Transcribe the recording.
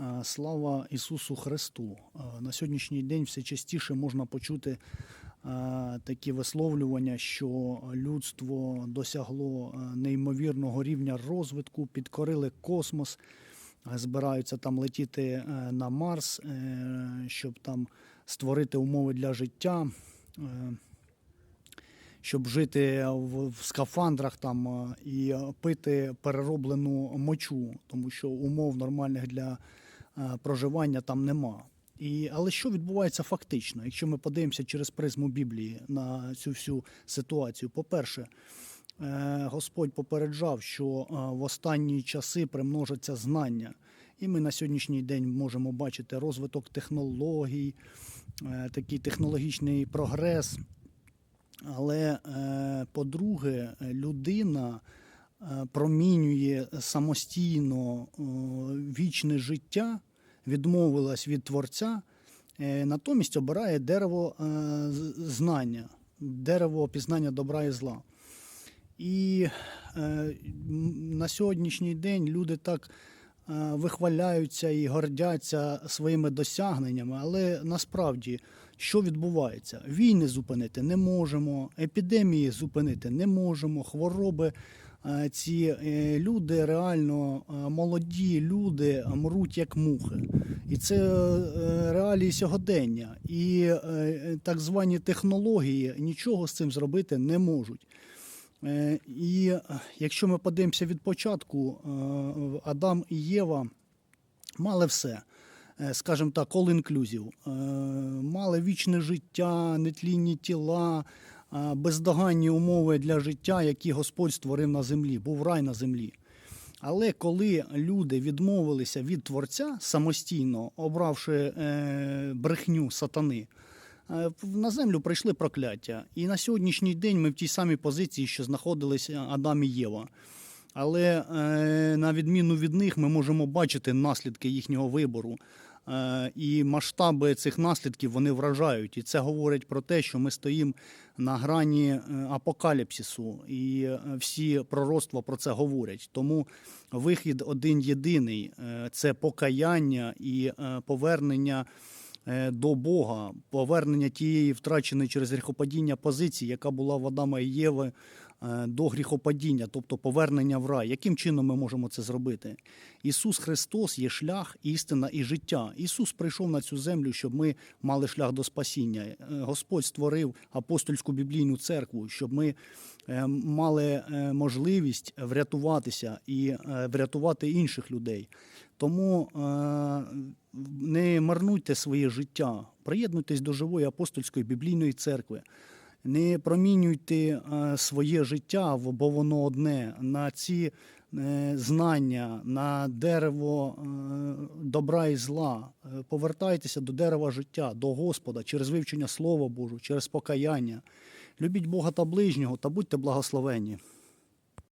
Е, Слава Ісусу Христу! Е, На сьогоднішній день все частіше можна почути е, такі висловлювання, що людство досягло неймовірного рівня розвитку, підкорили космос, збираються там летіти на Марс, щоб там створити умови для життя. Щоб жити в, скафандрах там і пити перероблену мочу, тому що умов нормальних для проживання там нема. І, але що відбувається фактично, якщо ми подивимося через призму Біблії на цю всю ситуацію? По-перше, е, Господь попереджав, що е, в останні часи примножаться знання. І ми на сьогоднішній день можемо бачити розвиток технологій, е, такий технологічний прогрес. Але, е, по-друге, людина е, промінює самостійно е, вічне життя, відмовилась від Творця, е, натомість обирає дерево е, знання, дерево пізнання добра і зла. І е, на сьогоднішній день люди так вихваляються і гордяться своїми досягненнями, але насправді що відбувається? Війни зупинити не можемо, епідемії зупинити не можемо, хвороби. Е, Ці е, люди реально е, молоді люди мруть як мухи. І це реалії сьогодення. І так звані технології нічого з цим зробити не можуть. І якщо ми подивимося від початку, Адам і Єва мали все. Скажімо так, all inclusive. Мали вічне життя, нетлінні тіла, бездоганні умови для життя, які Господь створив на землі, був рай на землі. Але коли люди відмовилися від Творця самостійно, обравши е, брехню сатани, е, на землю прийшли прокляття. І на сьогоднішній день ми в тій самій позиції, що знаходилися Адам і Єва. Але е, на відміну від них ми можемо бачити наслідки їхнього вибору. Е, і масштаби цих наслідків вони вражають. І це говорить про те, що ми стоїмо на грані е, апокаліпсису, і е, всі пророцтва про це говорять. Тому вихід один єдиний це покаяння і повернення до Бога, повернення тієї втраченої через гріхопадіння позиції, яка була в Адама і Єви е, до гріхопадіння, тобто повернення в рай. Яким чином ми можемо це зробити? Ісус Христос є шлях, істина і життя. Ісус прийшов на цю землю, щоб ми мали шлях до спасіння. Е, Господь створив апостольську біблійну церкву, щоб ми е, мали е, можливість врятуватися і е, врятувати інших людей. Тому е, не марнуйте своє життя, приєднуйтесь до живої апостольської біблійної церкви. Не промінюйте е, своє життя, бо воно одне, на ці е, знання, на дерево добра і зла. Повертайтеся до дерева життя, до Господа через вивчення Слова Божого, через покаяння. Любіть Бога та ближнього та будьте благословенні.